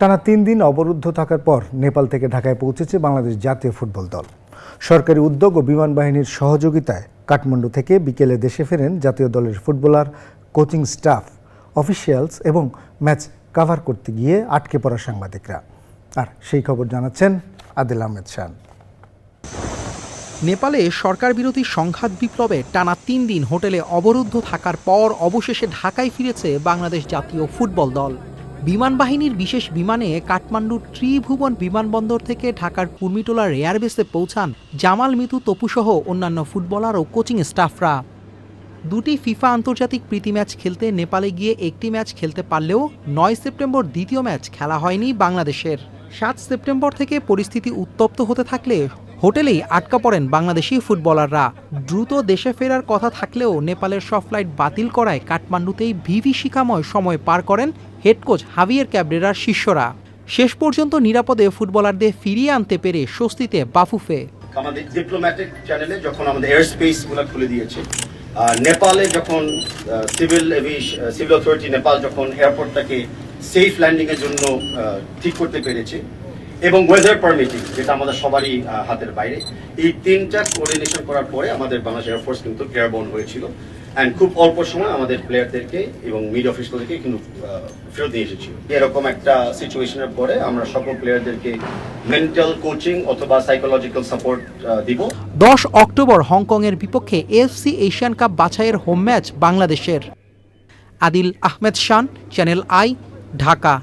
টানা তিন দিন অবরুদ্ধ থাকার পর নেপাল থেকে ঢাকায় পৌঁছেছে বাংলাদেশ জাতীয় ফুটবল দল। সরকারি উদ্যোগ ও বিমান বাহিনীর সহযোগিতায় কাঠমান্ডু থেকে বিকেলে দেশে ফেরেন জাতীয় দলের ফুটবলার, কোচিং স্টাফ, অফিসিয়ালস এবং ম্যাচ কাভার করতে গিয়ে আটকে পড়া সাংবাদিকরা। আর সেই খবর জানাচ্ছেন আদিল আহমেদ শান। নেপালে সরকার বিরোধী সংঘাত বিপ্লবে টানা তিন দিন হোটেলে অবরুদ্ধ থাকার পর অবশেষে ঢাকায় ফিরেছে বাংলাদেশ জাতীয় ফুটবল দল। বিমান বাহিনীর বিশেষ বিমানে কাঠমান্ডুর ত্রিভুবন বিমানবন্দর থেকে ঢাকার কুর্মিটোলার এয়ারবেসে পৌঁছান জামাল মিতু তপুসহ অন্যান্য ফুটবলার ও কোচিং স্টাফরা। দুটি ফিফা আন্তর্জাতিক প্রীতি ম্যাচ খেলতে নেপালে গিয়ে একটি ম্যাচ খেলতে পারলেও নয় সেপ্টেম্বর দ্বিতীয় ম্যাচ খেলা হয়নি বাংলাদেশের। সাত সেপ্টেম্বর থেকে পরিস্থিতি উত্তপ্ত হতে থাকলে হোটেলেই আটকা পড়েন বাংলাদেশি ফুটবলাররা। দ্রুত দেশে ফেরার কথা থাকলেও নেপালের সব ফ্লাইট বাতিল করায় কাঠমান্ডুতেই বিভীষিকাময় সময় পার করেন হেড কোচ হাভিয়ের ক্যাবরেরার শিষ্যরা। শেষ পর্যন্ত নিরাপদে ফুটবলারদের ফিরিয়ে আনতে পেরে স্বস্তিতে বাফুফে। আমাদের ডিপ্লোম্যাটিক চ্যানেলে যখন আমাদের এয়ার খুলে দিয়েছে নেপালে যখন সিভিল সিভিল অথরিটি নেপাল যখন এয়ারপোর্টটাকে সেফ ল্যান্ডিং এর জন্য ঠিক করতে পেরেছে এবং ওয়েদার পারমিটিং যেটা আমাদের সবারই হাতের বাইরে। এই তিনটা কোঅর্ডিনেশন করার পরে আমাদের বাংলাদেশ এয়ারফোর্স কিন্তু এয়ারবোর্ন হয়েছিল। অ্যান্ড খুব অল্প সময় আমাদের প্লেয়ারদেরকে এবং মিডিয়া অফিসগুলোকে কিন্তু ফেরত নিয়ে এসেছিল। এরকম একটা সিচুয়েশনের পরে আমরা সকল প্লেয়ারদেরকে মেন্টাল কোচিং অথবা সাইকোলজিক্যাল সাপোর্ট দিব। দশ অক্টোবর হংকংয়ের বিপক্ষে এএফসি এশিয়ান কাপ বাছাইয়ের হোম ম্যাচ বাংলাদেশের। Adil Ahmed Shan channel I Dhaka.